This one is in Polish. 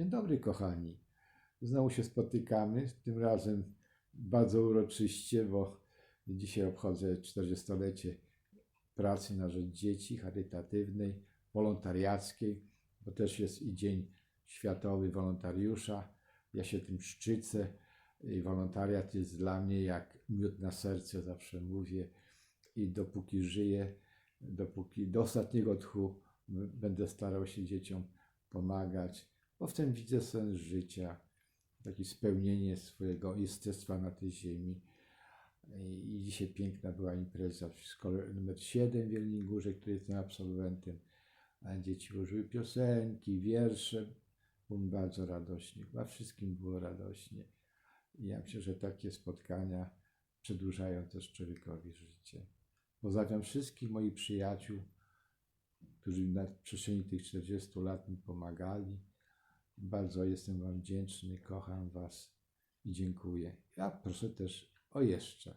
Dzień dobry, kochani. Znowu się spotykamy, tym razem bardzo uroczyście, bo dzisiaj obchodzę 40-lecie pracy na rzecz dzieci charytatywnej, wolontariackiej, bo też jest i Dzień Światowy Wolontariusza. Ja się tym szczycę. I wolontariat jest dla mnie jak miód na serce, zawsze mówię. I dopóki żyję, dopóki do ostatniego tchu będę starał się dzieciom pomagać, bo w tym widzę sens życia, takie spełnienie swojego jestestwa na tej ziemi. I dzisiaj piękna była impreza w szkole numer 7 w Jeleniej Górze, której jestem absolwentem. A dzieci użyły piosenki, wiersze. Było bardzo radośnie. Chyba wszystkim było radośnie. I ja myślę, że takie spotkania przedłużają też człowiekowi życie. Pozdrawiam wszystkich moich przyjaciół, którzy na przestrzeni tych 40 lat mi pomagali. Bardzo jestem Wam wdzięczny, kocham Was i dziękuję. Ja proszę też o jeszcze.